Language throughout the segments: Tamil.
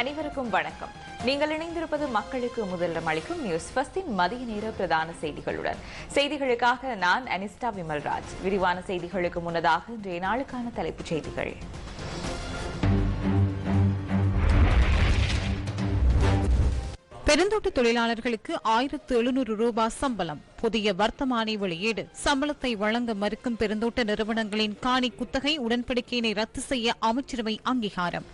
அனைவருக்கும் வணக்கம். நீங்கள் இணைந்திருப்பது மக்களுக்கு முதலிடம் அளிக்கும் நியூஸ் ஃபஸ்டின் மதிய நேர பிரதான செய்திகளுடன். செய்திகளுக்காக நான் அனிஸ்டா விமல்ராஜ். விரிவான செய்திகளுக்கு முன்னதாக இன்றைய நாளுக்கான தலைப்புச் செய்திகள். பெருந்தோட்ட தொழிலாளர்களுக்கு ஆயிரத்து எழுநூறு ரூபாய் சம்பளம். புதிய வர்த்தமானி வெளியீடு. சம்பளத்தை வழங்க மறுக்கும் பெருந்தோட்ட நிறுவனங்களின் காணி குத்தகை உடன்படிக்கையினை ரத்து செய்ய அமைச்சரவை அங்கீகாரம்.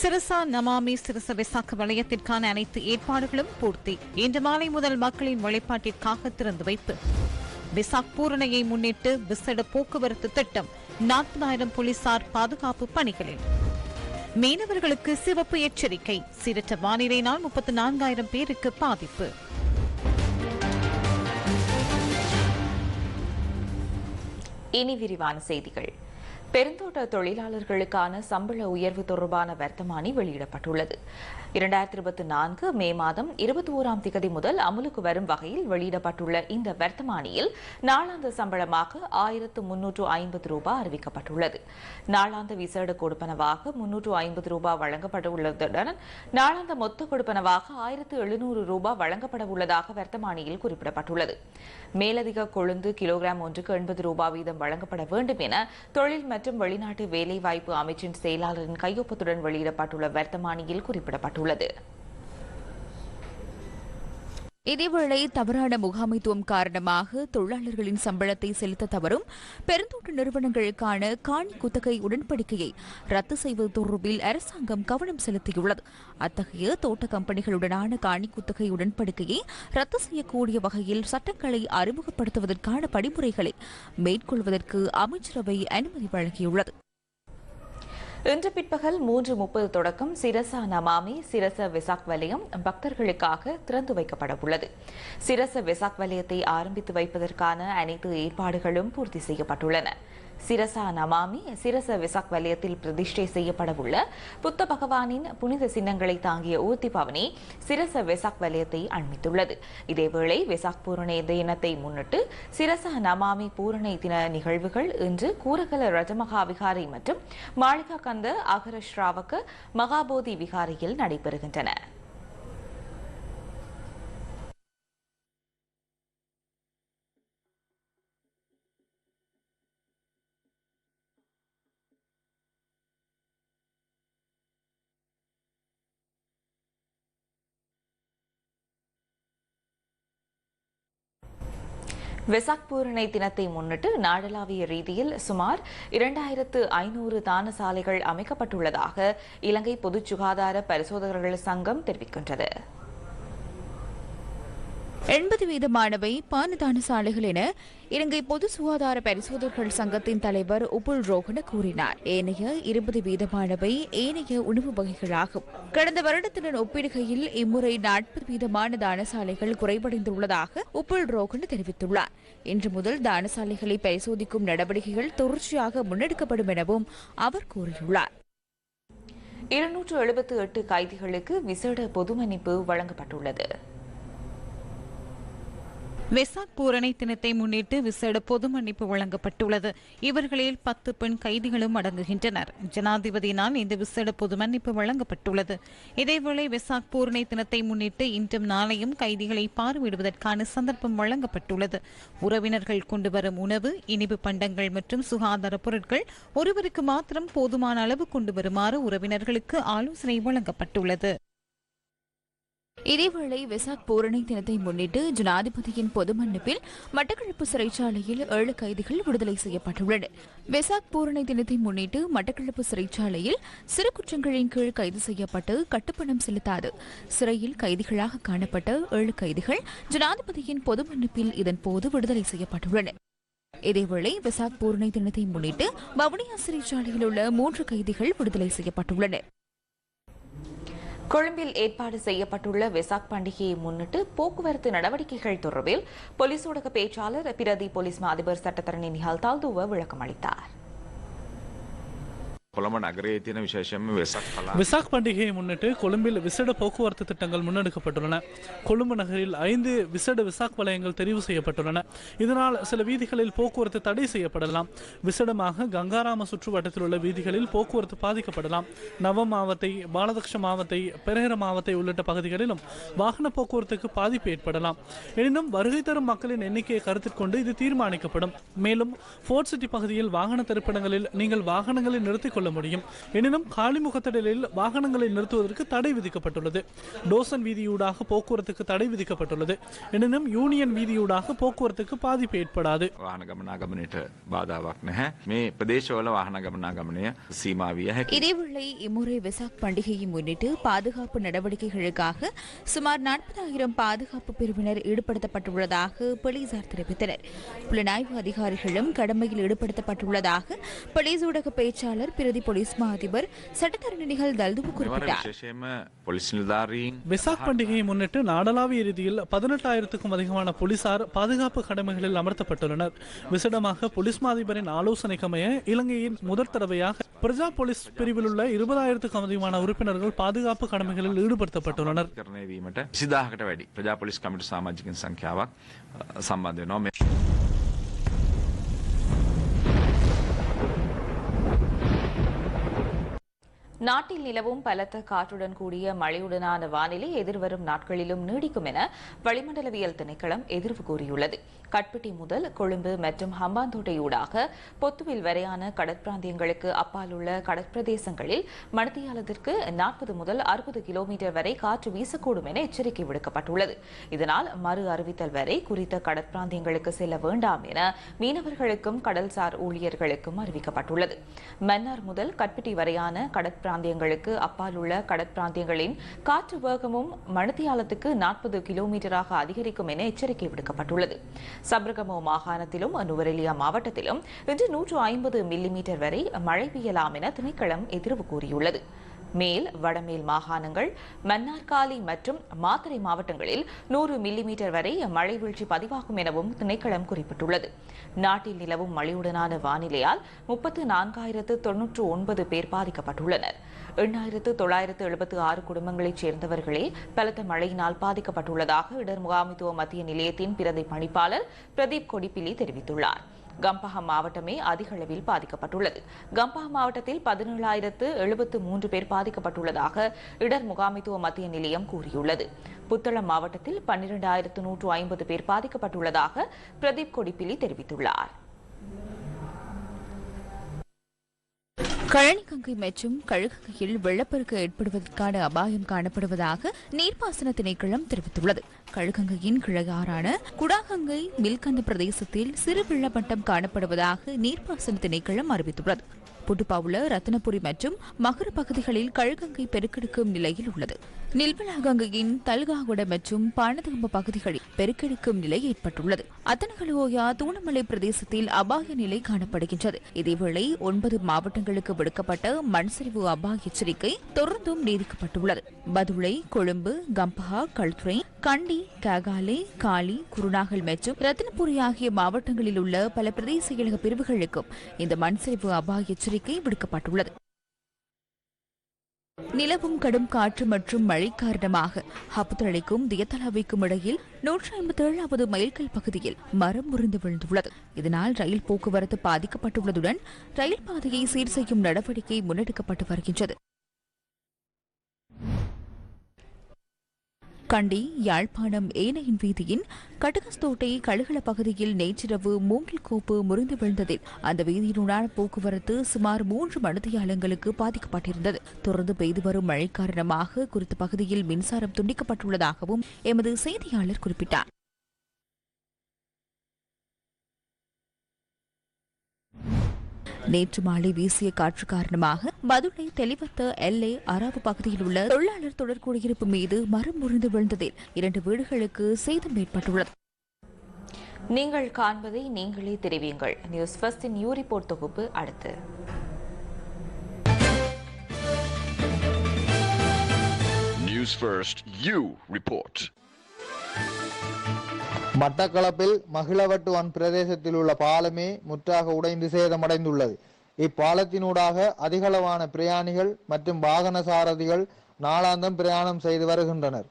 சிரசா நமாமி சிரச விசாக்கு வலயத்திற்கான அனைத்து ஏற்பாடுகளும் பூர்த்தி. இன்று மாலை முதல் மக்களின் வழிபாட்டிற்காக திறந்து வைப்பு. விசாக் பூரணையை முன்னிட்டு விசேட போக்குவரத்து திட்டம் நாற்பதாயிரம் போலீசார் பாதுகாப்பு பணிகளில். மீனவர்களுக்கு சிவப்பு எச்சரிக்கை சீரற்ற வானிலையினால் முப்பத்தி நான்காயிரம் பேருக்கு பாதிப்பு. இனி விரிவான செய்திகள். பெருந்தோட்ட தொழிலாளர்களுக்கான சம்பள உயர்வு தொடர்பான வர்த்தமானி வெளியிடப்பட்டுள்ளது. இரண்டாயிரத்தி இருபத்தி நான்கு மே மாதம் இருபத்தி ஓராம் திகதி முதல் அமலுக்கு வரும் வகையில் வெளியிடப்பட்டுள்ள இந்த வர்த்தமானியில் நாளாந்த சம்பளமாக ஆயிரத்து முன்னூற்று ஐம்பது ரூபாய் அறிவிக்கப்பட்டுள்ளது. நாளாந்த விசேட கொடுப்பனவாக முன்னூற்று ஐம்பது ரூபாய் வழங்கப்பட்டுள்ளதுடன் நாளாந்த மொத்த கொடுப்பனவாக ஆயிரத்து எழுநூறு ரூபாய் வழங்கப்பட உள்ளதாக வர்த்தமானியில் குறிப்பிடப்பட்டுள்ளது. மேலதிக கொழுந்து கிலோகிராம் ஒன்றுக்கு எண்பது ரூபாய் வீதம் வழங்கப்பட வேண்டும் என தொழில் மற்றும் வெளிநாட்டு வேலைவாய்ப்பு அமைச்சின் செயலாளரின் கையொப்பத்துடன் வெளியிடப்பட்டுள்ள வர்த்தமானியில் குறிப்பிடப்பட்டுள்ளது. இதேவேளை தவறான முகாமைத்துவம் காரணமாக தொழிலாளர்களின் சம்பளத்தை செலுத்த தவறும் பெருந்தோட்ட நிறுவனங்களுக்கான காணி குத்தகை உடன்படிக்கையை ரத்து செய்வது தொடர்பில் அரசாங்கம் கவனம் செலுத்தியுள்ளது. அத்தகைய தோட்ட கம்பெனிகளுடனான காணி குத்தகை உடன்படிக்கையை ரத்து செய்யக்கூடிய வகையில் சட்டங்களை அறிமுகப்படுத்துவதற்கான படிமுறைகளை மேற்கொள்வதற்கு அமைச்சரவை அனுமதி வழங்கியுள்ளது. இன்று பிற்பகல் மூன்று முப்பது தொடக்கம் சிரசா நமாமி சிரச வெசாக் வலயம் பக்தர்களுக்காக திறந்து வைக்கப்பட உள்ளது. சிரச வெசாக் வலயத்தை ஆரம்பித்து வைப்பதற்கான அனைத்து ஏற்பாடுகளும் பூர்த்தி செய்யப்பட்டுள்ளன. சிரசா நமாமி சிரச விசாக் வலயத்தில் பிரதிஷ்டை செய்யப்படவுள்ள புத்த பகவானின் புனித சின்னங்களை தாங்கிய ஊர்த்தி பவனி சிரச வெசாக் வலயத்தை அண்மித்துள்ளது. இதேவேளை வெசாக் பூரணை தினத்தை முன்னிட்டு சிரசா நமாமி பூரணை தின நிகழ்வுகள் இன்று கூரகல ரஜமகா விகாரை மற்றும் மாளிகா கந்த அகர ஸ்ராவக மகாபோதி விகாரையில் நடைபெறுகின்றன. வெசாக் பூரணை தினத்தை முன்னிட்டு நாடளாவிய ரீதியில் சுமார் இரண்டாயிரத்து ஐநூறு தான சாலைகள் அமைக்கப்பட்டுள்ளதாக இலங்கை பொது சுகாதார பரிசோதகர்கள் சங்கம் தெரிவிக்கின்றது. எண்பது வீதமானவை பானதான சாலைகள் என இலங்கை பொது சுகாதார பரிசோதகர்கள் சங்கத்தின் தலைவர் உபுல் ரோகன கூறினார். ஏனைய இருபது வீதமானவை ஏனைய உணவு வகைகளாகும். கடந்த வருடத்துடன் ஒப்பிடுகையில் இம்முறை நாற்பது வீதமான தானசாலைகள் குறைவடைந்துள்ளதாக உப்புல் ரோகன் தெரிவித்துள்ளார். இன்று முதல் தானசாலைகளை பரிசோதிக்கும் நடவடிக்கைகள் தொடர்ச்சியாக முன்னெடுக்கப்படும் எனவும் அவர் கூறியுள்ளார். இருநூற்று எழுபத்து எட்டு கைதிகளுக்கு விசேட பொதுமன்னிப்பு வழங்கப்பட்டுள்ளது. வெசாக் பூரணை தினத்தை முன்னிட்டு விசேட பொது மன்னிப்பு வழங்கப்பட்டுள்ளது. இவர்களில் பத்து பெண் கைதிகளும் அடங்குகின்றனர். ஜனாதிபதியினால் இந்த விசேட பொது மன்னிப்பு வழங்கப்பட்டுள்ளது. இதேவேளை வெசாக் பூரணை தினத்தை முன்னிட்டு இன்றும் நாளையும் கைதிகளை பார்வையிடுவதற்கான சந்தர்ப்பம் வழங்கப்பட்டுள்ளது. உறவினர்கள் கொண்டு வரும் உணவு இனிப்பு பண்டங்கள் மற்றும் சுகாதார பொருட்கள் ஒருவருக்கு மாத்திரம் போதுமான அளவு கொண்டு வருமாறு உறவினர்களுக்கு ஆலோசனை வழங்கப்பட்டுள்ளது. இதேவேளை வெசாக் பூரணி தினத்தை முன்னிட்டு ஜனாதிபதியின் பொது மன்னிப்பில் மட்டக்களப்பு சிறைச்சாலையில் ஏழு கைதிகள் விடுதலை செய்யப்பட்டுள்ளனர். வெசாக் பூரணி தினத்தை முன்னிட்டு மட்டக்களப்பு சிறைச்சாலையில் சிறு குற்றங்களின் கீழ் கைது செய்யப்பட்டு கட்டுப்பணம் செலுத்தாது. சிறையில் கைதிகளாக காணப்பட்ட ஏழு கைதிகள் ஜனாதிபதியின் பொது மன்னிப்பில் இதன்போது விடுதலை செய்யப்பட்டுள்ளனர். இதேவேளை வெசாக் பூரணி தினத்தை முன்னிட்டு வவுனியா சிறைச்சாலையில் உள்ள மூன்று கைதிகள் விடுதலை செய்யப்பட்டுள்ளனர். கொழும்பில் ஏற்பாடு செய்யப்பட்டுள்ள வெசாக் பண்டிகையை முன்னிட்டு போக்குவரத்து நடவடிக்கைகள் தொடர்பில் போலீஸ் ஊடக பேச்சாளர் பிரதி போலீஸ் மா அதிபர் சட்டத்தரணி நிஹால் தால்துவ விளக்கம் அளித்தார் கொலம்ப நகரே தின விசேஷம்? விசாக் பண்டிகையை முன்னிட்டு கொழும்பில் விசேட போக்குவரத்து திட்டங்கள் முன்னெடுக்கப்பட்டுள்ளன. கொழும்பு நகரில் ஐந்து விசேட விசாக் வலயங்கள் தெரிவு செய்யப்பட்டுள்ளன. இதனால் சில வீதிகளில் போக்குவரத்து தடை செய்யப்படலாம். விசேடமாக கங்காராம சுற்றுவட்டத்தில் உள்ள வீதிகளில் போக்குவரத்து பாதிக்கப்படலாம். நவ மாவத்தை பாலதக்ஷ மாவத்தை பெரேர மாவத்தை உள்ளிட்ட பகுதிகளிலும் வாகன போக்குவரத்துக்கு பாதிப்பு ஏற்படலாம். எனினும் வருகை தரும் மக்களின் எண்ணிக்கையை கருத்தில் கொண்டு இது தீர்மானிக்கப்படும். மேலும் போர்ட் சிட்டி பகுதியில் வாகன திரைப்படங்களில் நீங்கள் வாகனங்களை நிறுத்திக் மேற்கொள்ள முடியும். எனினும் காலிமுகத்திடலில் வாகனங்களை நிறுத்துவதற்கு தடை விதிக்கப்பட்டுள்ளது. டோசன் வீதியூடாக போக்குவரத்துக்கு தடை விதிக்கப்பட்டுள்ளது. எனினும் யூனியன் வீதியூடாக போக்குவரத்துக்கு பாதிப்பு ஏற்படாது. இதேவேளை இம்முறை விசாக் பண்டிகையை முன்னிட்டு பாதுகாப்பு நடவடிக்கைகளுக்காக சுமார் நாற்பதாயிரம் பாதுகாப்பு பிரிவினர் ஈடுபடுத்தப்பட்டுள்ளதாக போலீசார் தெரிவித்தனர். புலனாய்வு அதிகாரிகளும் கடமையில் ஈடுபடுத்தப்பட்டுள்ளதாக போலீஸ் ஊடக பேச்சாளர் பிரு போலீஸ் மா அதிபர் சட்டத்தரணிகள் தல்துவு මෙවර குறிப்பிட்டார் විශේෂයෙන්ම පොලිස් නිලධාරීන් வெசாக் பண்டிகையை முன்னிட்டு நாடளாவிய ரீதியில் பதினெட்டாயிரத்துக்கும் அதிகமான போலீசார் பாதுகாப்பு கடமைகளில் அமர்த்தப்பட்டுள்ளனர் விசேடமாக போலீஸ் மாதிபரின் ஆலோசனைக்கமைய இலங்கையின் முதற் தடவையாக பிரஜா போலீஸ் பிரிவில் உள்ள இருபதாயிரத்துக்கும் அதிகமான உறுப்பினர்கள் பாதுகாப்பு கடமைகளில் ஈடுபடுத்தப்பட்டுள்ளனர் කරණය වීමට සිදාහකට වැඩි ප්‍රජා පොලිස් நாட்டில் நிலவும் பலத்த காற்றுடன் கூடிய மழையுடனான வானிலை எதிர்வரும் நாட்களிலும் நீடிக்கும் என வளிமண்டலவியல் திணைக்களம் எதிர்வு கூறியுள்ளது. கட்பிட்டி முதல் கொழும்பு மற்றும் ஹம்பாந்தோட்டை ஊடாக பொத்துவில் வரையான கடற்பிராந்தியங்களுக்கு அப்பால் உள்ள கடற்பிரதேசங்களில் மணித்தியாலத்திற்கு நாற்பது முதல் அறுபது கிலோமீட்டர் வரை காற்று வீசக்கூடும் என எச்சரிக்கை விடுக்கப்பட்டுள்ளது. இதனால் மறு அறிவித்தல் வரை குறித்த கடற்பிராந்தியங்களுக்கு செல்ல வேண்டாம் என மீனவர்களுக்கும் கடல்சார் ஊழியர்களுக்கும் அறிவிக்கப்பட்டுள்ளது. மன்னார் முதல் கட்பிட்டி வரையான கடற்பிராந்தியங்களுக்கு அப்பால் உள்ள கடற்பிராந்தியங்களின் காற்று வேகமும் மணித்தியாலத்துக்கு நாற்பது கிலோமீட்டராக அதிகரிக்கும் என எச்சரிக்கை விடுக்கப்பட்டுள்ளது. சப்ரகமோ மாகாணத்திலும் நுவரெலியா மாவட்டத்திலும் இன்று நூற்று ஐம்பது மில்லிமீட்டர் வரை மழை பெய்யலாம் என திணைக்களம் எதிர்வு கூறியுள்ளது. மேல் வடமேல் மாகாணங்கள் மன்னார்காலி மற்றும் மாத்தறை மாவட்டங்களில் நூறு மில்லிமீட்டர் வரை மழை வீழ்ச்சி பதிவாகும் எனவும் திணைக்களம் குறிப்பிட்டுள்ளது. நாட்டில் நிலவும் மழையுடனான வானிலையால் முப்பத்து நான்காயிரத்து தொன்னூற்று ஒன்பது பேர் பாதிக்கப்பட்டுள்ளனர். எண்ணாயிரத்து தொள்ளாயிரத்து எழுபத்து ஆறு குடும்பங்களைச் சேர்ந்தவர்களே பலத்த மழையினால் பாதிக்கப்பட்டுள்ளதாக இடர் முகாமித்துவ மத்திய நிலையத்தின் பிரதி பணிப்பாளர் பிரதீப் கொடிப்பிலி தெரிவித்துள்ளார். கம்பஹா மாவட்டமே அதிக அளவில் பாதிக்கப்பட்டுள்ளது. கம்பஹா மாவட்டத்தில் பதினேழாயிரத்து எழுபத்து மூன்று பேர் பாதிக்கப்பட்டுள்ளதாக இடர் முகாமைத்துவ மத்திய நிலையம் கூறியுள்ளது. புத்தளம் மாவட்டத்தில் பன்னிரண்டாயிரத்து நூற்று ஐம்பது பேர் பாதிக்கப்பட்டுள்ளதாக பிரதீப் கொடிப்பிலி தெரிவித்துள்ளார். கழனிகங்கை மற்றும் கழுகங்கையில் வெள்ளப்பெருக்கு ஏற்படுவதற்கான அபாயம் காணப்படுவதாக நீர்ப்பாசன திணைக்களம் தெரிவித்துள்ளது. கழுகங்கையின் கிழகாறான குடாகங்கை மில்கந்த பிரதேசத்தில் சிறு வெள்ளப்பட்டம் காணப்படுவதாக நீர்ப்பாசன திணைக்களம் அறிவித்துள்ளது. புட்டுப்பாவுல ரத்தனபுரி மற்றும் மகர பகுதிகளில் கழுகங்கை பெருக்கெடுக்கும் நிலையில் உள்ளது. நில்பலாகங்கையின் தல்காகுட மற்றும் பானதகம்ப பகுதிகளில் பெருக்கெடுக்கும் நிலை ஏற்பட்டுள்ளது. அத்தனகலோயா தூணமலை பிரதேசத்தில் அபாய நிலை காணப்படுகின்றது. இதேவேளை ஒன்பது மாவட்டங்களுக்கு விடுக்கப்பட்ட மண்சரிவு அபாய எச்சரிக்கை தொடர்ந்தும் நீடிக்கப்பட்டுள்ளது. பதுளை கொழும்பு கம்பஹா கல்துறை கண்டி ககாலே காலி குருநாகல் மற்றும் ரத்தினபுரி ஆகிய மாவட்டங்களில் உள்ள பல பிரதேச செயலக பிரிவுகளுக்கும் இந்த மண்சரிவு அபாய எச்சரிக்கை விடுக்கப்பட்டுள்ளது. நிலவும் கடும் காற்று மற்றும் மழை காரணமாக ஹப்புத்தளைக்கும் தியத்தலாவிக்கும் இடையில் நூற்றி ஐம்பத்தி ஏழாவது மைல்கல் பகுதியில் மரம் முறிந்து விழுந்துள்ளது. இதனால் ரயில் போக்குவரத்து பாதிக்கப்பட்டுள்ளதுடன் ரயில் பாதையை சீர் செய்யும் நடவடிக்கை முன்னெடுக்கப்பட்டு வருகின்றது. கண்டி யாழ்ப்பாணம் ஏனையின் வீதியின் கட்டகஸ்தோட்டை கழுகள பகுதியில் நேற்றிரவு மூங்கில் கோப்பு முறிந்து விழுந்ததில் அந்த வீதியினுடான போக்குவரத்து சுமார் மூன்று மணித்தியாலங்களுக்கு பாதிக்கப்பட்டிருந்தது. தொடர்ந்து பெய்து வரும் மழை காரணமாக குறித்த பகுதியில் மின்சாரம் துண்டிக்கப்பட்டுள்ளதாகவும் எமது செய்தியாளர் குறிப்பிட்டார். நேற்று மாலை வீசிய காற்று காரணமாக மதுரை தெளிவத்த எல்லை அராவு பகுதியில் உள்ள தொழிலாளர் தொடர்குடியிருப்பு மீது மரம் முறிந்து விழுந்ததில் இரண்டு வீடுகளுக்கு சேதம் ஏற்பட்டுள்ளது. நீங்கள் காண்பதை நீங்களே தெரிவியுங்கள். நியூஸ் ஃபர்ஸ்டின் யூ ரிப்போர்ட் தொகுப்பு அடுத்து. News First, you report. மட்டக்களப்பில் மகிழவட்டு வன் பிரதேசத்தில் உள்ள பாலமே முற்றாக உடைந்து சேதமடைந்துள்ளது. இப்பாலத்தினூடாக அதிகளவான பிரயாணிகள் மற்றும் வாகன சாரதிகள் நாளாந்தம் பிரயாணம் செய்து வருகின்றனர்.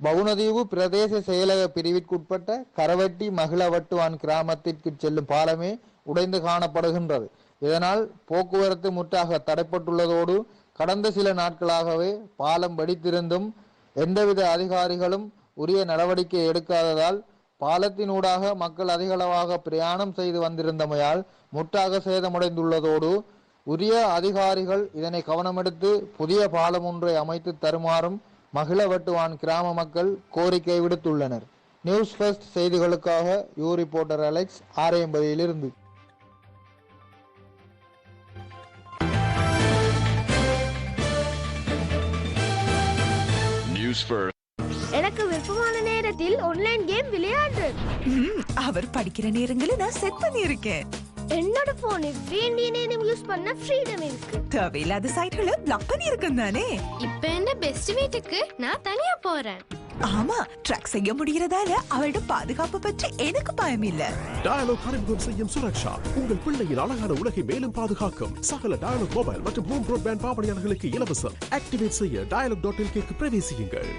பவுனதீவு பிரதேச செயலக பிரிவிற்குட்பட்ட கரவட்டி மகிழவட்டுவான் கிராமத்திற்கு செல்லும் பாலமே உடைந்து காணப்படுகின்றது. இதனால் போக்குவரத்து முற்றாக தடைப்பட்டுள்ளதோடு கடந்த சில நாட்களாகவே பாலம் வெடித்திருந்தும் எந்தவித அதிகாரிகளும் உரிய நடவடிக்கை எடுக்காததால் பாலத்தினூடாக மக்கள் அதிகளவாக பிரயாணம் செய்து வந்திருந்தமையால் முற்றாக சேதமடைந்துள்ளதோடு உரிய அதிகாரிகள் இதனை கவனமெடுத்து புதிய பாலம் ஒன்றை அமைத்து தருமாறும் மகிழவட்டுவான் கிராம மக்கள் கோரிக்கை விடுத்துள்ளனர் நியூஸ் ஃபர்ஸ்ட் செய்திகளுக்காக யூ ரிப்போர்ட்டர் அலெக்ஸ் ஆரையம்பதியிலிருந்து News first. எனக்கு விருப்பமான நேரத்தில் ஆன்லைன் கேம் விளையாடுறேன் ம், அவர் படிக்கிற நேரங்களில் நான் செட் பண்ணியிருக்கேன். என்னோட போனில் வேண்டிய நேரம் யூஸ் பண்ண ஃப்ரீடம் இருக்கு. தேவையில்லாத சைட்களை பிளாக் பண்ணியிருக்கேன் தானே? இப்ப என்ன பெஸ்ட் வீட்டுக்கு நான் தனியா போறேன். ஆமா ட்ராக் செய்ய முடியறதால அவளோட பாதுகாப்பு பற்றி எனக்கு பயம் இல்ல. டயலாக் அறிமுகம் செய்யும் சுரக்ஷா உங்கள் பிள்ளையின் அழகான உலகை மேலும் பாதுகாக்கும். சகல டயலாக் மொபைல் மற்றும் ஹோம் ப்ராட்பேண்ட் பாவனையாளர்களுக்கு இலவசம். ஆக்டிவேட் செய்ய டயலாக் டாட் எல்கேக்கு பிரவேசியுங்கள்.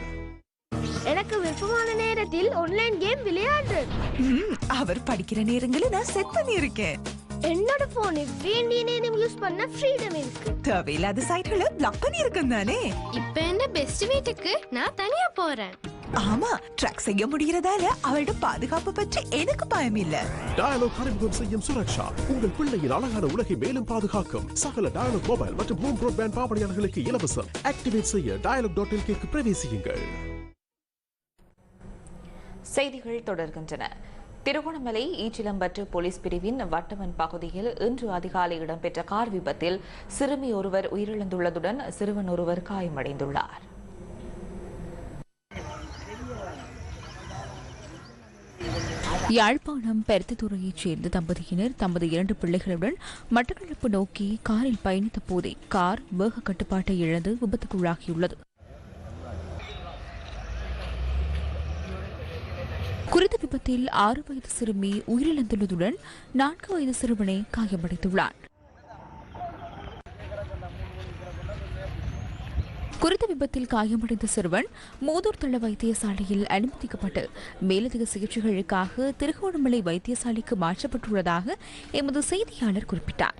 எனக்கு விருப்பமான நேரத்தில் ஆன்லைன் கேம் விளையாடுறேன் ம், அவர் படிக்கிற நேரங்களில் நான் செட் பண்ணியிருக்கேன். என்னோட போனில் வேண்டிய நேரம் யூஸ் பண்ண ஃப்ரீடம் இருக்கு. தேவையில்லாத சைட்களை பிளாக் பண்ணியிருக்கேன் தானே? இப்ப என்ன பெஸ்ட் வீட்டுக்கு நான் தனியா போறேன். ஆமா ட்ராக் செய்ய முடியறதால அவளோட பாதுகாப்பு பற்றி எனக்கு பயம் இல்ல. டயலாக் அறிமுகம் செய்யும் சுரக்ஷா உங்கள் பிள்ளையின் அழகான உலகை மேலும் பாதுகாக்கும். சகல டயலாக் மொபைல் மற்றும் ஹோம் ப்ராட்பேண்ட் பாவனையாளர்களுக்கு இலவசம். ஆக்டிவேட் செய்ய டயலாக் டாட் எல்கேக்கு பிரவேசியுங்கள். செய்திகள் தொடர்கின்றன. திருகோணமலை ஈச்சிலம்பற்று போலீஸ் பிரிவின் வட்டவன் பகுதியில் இன்று அதிகாலை இடம்பெற்ற கார் விபத்தில் சிறுமி ஒருவர் உயிரிழந்துள்ளதுடன் சிறுவன் ஒருவர் காயமடைந்துள்ளார். யாழ்ப்பாணம் பருத்தித்துறையைச் சேர்ந்த தம்பதியினர் தமது இரண்டு பிள்ளைகளுடன் மட்டக்களப்பு நோக்கி காரில் பயணித்த போதே கார் வேக கட்டுப்பாட்டை இழந்து விபத்துக்குள்ளாகியுள்ளது. குறித்த விபத்தில் ஆறு வயது சிறுமி உயிரிழந்துள்ளதுடன் நான்கு வயது சிறுவனை காயமடைந்துள்ளார் குறித்த விபத்தில் காயமடைந்த சிறுவன் மூதூர் தள வைத்தியசாலையில் அனுமதிக்கப்பட்டு மேலதிக சிகிச்சைகளுக்காக திருகோணமலை வைத்தியசாலைக்கு மாற்றப்பட்டுள்ளதாக எமது செய்தியாளர் குறிப்பிட்டார்.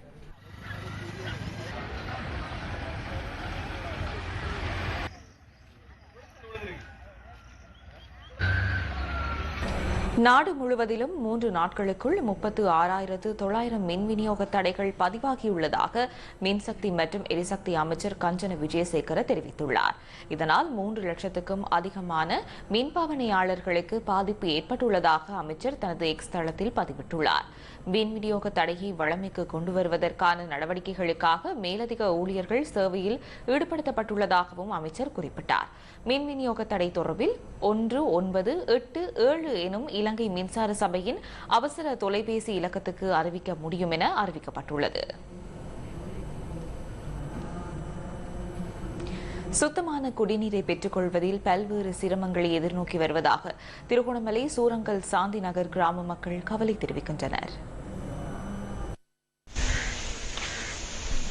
நாடு முழுவதிலும் மூன்று நாட்களுக்குள் முப்பத்து ஆறாயிரத்து தொள்ளாயிரம் மின் விநியோக தடைகள் பதிவாகியுள்ளதாக மின்சக்தி மற்றும் எரிசக்தி அமைச்சர் கஞ்சன விஜயசேகர தெரிவித்துள்ளார். இதனால் மூன்று லட்சத்துக்கும் அதிகமான மின்பாவனையாளர்களுக்கு பாதிப்பு ஏற்பட்டுள்ளதாக அமைச்சர் தனது எக்ஸ் தளத்தில் பதிவிட்டுள்ளார். மின் விநியோக தடையை வழமைக்கு கொண்டு வருவதற்கான நடவடிக்கைகளுக்காக மேலதிக ஊழியர்கள் சேவையில் ஈடுபடுத்தப்பட்டுள்ளதாகவும் அமைச்சர் குறிப்பிட்டார். மின் விநியோக தடை தொடர்பில் ஒன்று ஒன்பது எட்டு ஏழு எனும் இலங்கை மின்சார சபையின் அவசர தொலைபேசி இலக்கத்துக்கு அறிவிக்க முடியும் என அறிவிக்கப்பட்டுள்ளது. சுத்தமான குடிநீரை பெற்றுக்கொள்வதில் பல்வேறு சிரமங்களை எதிர்நோக்கி வருவதாக திருகோணமலை சூரங்கல் சாந்தி நகர் கிராம மக்கள் கவலை தெரிவிக்கின்றனர்.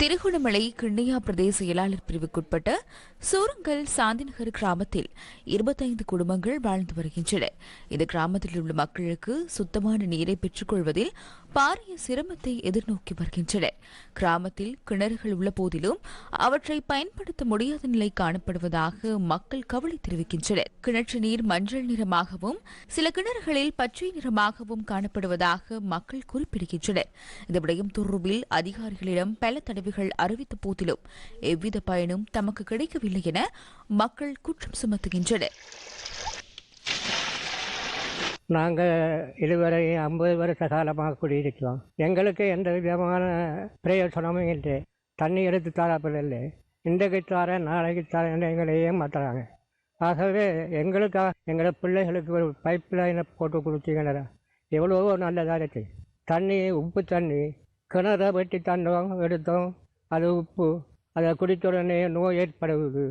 திருகோணமலை கிண்ணியா பிரதேச இயலாளர் பிரிவுக்குட்பட்ட சூரங்கல் சாந்திநகர் கிராமத்தில் இருபத்தைந்து குடும்பங்கள் வாழ்ந்து வருகின்றன. இந்த கிராமத்தில் உள்ள மக்களுக்கு சுத்தமான நீரை பெற்றுக்கொள்வதில் பாரிய சிரமத்தை எதிர்நோக்கி வருகின்றனர் கிராமத்தில் கிணறுகள் உள்ள போதிலும் அவற்றை பயன்படுத்த முடியாத நிலை காணப்படுவதாக மக்கள் கவலை தெரிவிக்கின்றனர். கிணற்று நீர் மஞ்சள் நிறமாகவும் சில கிணறுகளில் பச்சை நிறமாகவும் காணப்படுவதாக மக்கள் குறிப்பிடுகின்றனர். இந்த விடயம் தொடர்பில் அதிகாரிகளிடம் பல தடவைகள் அறிவித்த போதிலும் எவ்வித பயனும் தமக்கு கிடைக்கவில்லை என மக்கள் குற்றம் சுமத்துகின்றனர். நாங்கள் இதுவரை ஐம்பது வருஷ காலமாக குடியிருக்கிறோம். எங்களுக்கு எந்த விதமான பிரயோசனமும் இல்லை. தண்ணி எடுத்து தரப்பதில்லை இன்றைக்கு தரேன் நாளைக்கு தரேன் எங்களை ஏமாத்துறாங்க ஆகவே எங்களுக்காக எங்களோட பிள்ளைகளுக்கு ஒரு பைப் லைனை போட்டு கொடுத்தீங்கன்னா எவ்வளவோ நல்லதாக இருக்கு. தண்ணி உப்பு தண்ணி கிணறு வெட்டி தண்டோம் எடுத்தோம். அது உப்பு அதை குடித்த உடனே நோய் ஏற்படுவது.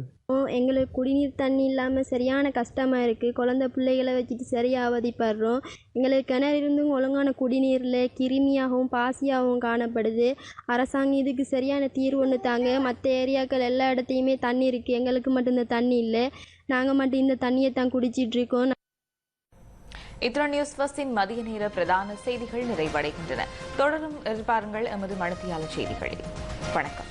எங்களுக்கு குடிநீர் தண்ணி இல்லாமல் சரியான கஷ்டமாக இருக்குது குழந்த பிள்ளைகளை வச்சுட்டு சரியாக அவதிப்படுறோம். எங்களுக்கு கிணறு இருந்தும் ஒழுங்கான குடிநீரில் கிருமியாகவும் பாசியாகவும் காணப்படுது. அரசாங்கம் இதுக்கு சரியான தீர்வு ஒன்று தாங்க. மற்ற ஏரியாக்கள் எல்லா இடத்தையுமே தண்ணி இருக்குது எங்களுக்கு மட்டும் இந்த தண்ணி இல்லை. நாங்கள் மட்டும் இந்த தண்ணியை தான் குடிச்சிட்டு இருக்கோம். இத்துடன் நியூஸ் ஃபர்ஸ்டின் மதிய நேர பிரதான செய்திகள் நிறைவடைகின்றன. தொடரும் எதிர்பாருங்கள் எமது மனத்தியாளர் செய்திகளில் வணக்கம்.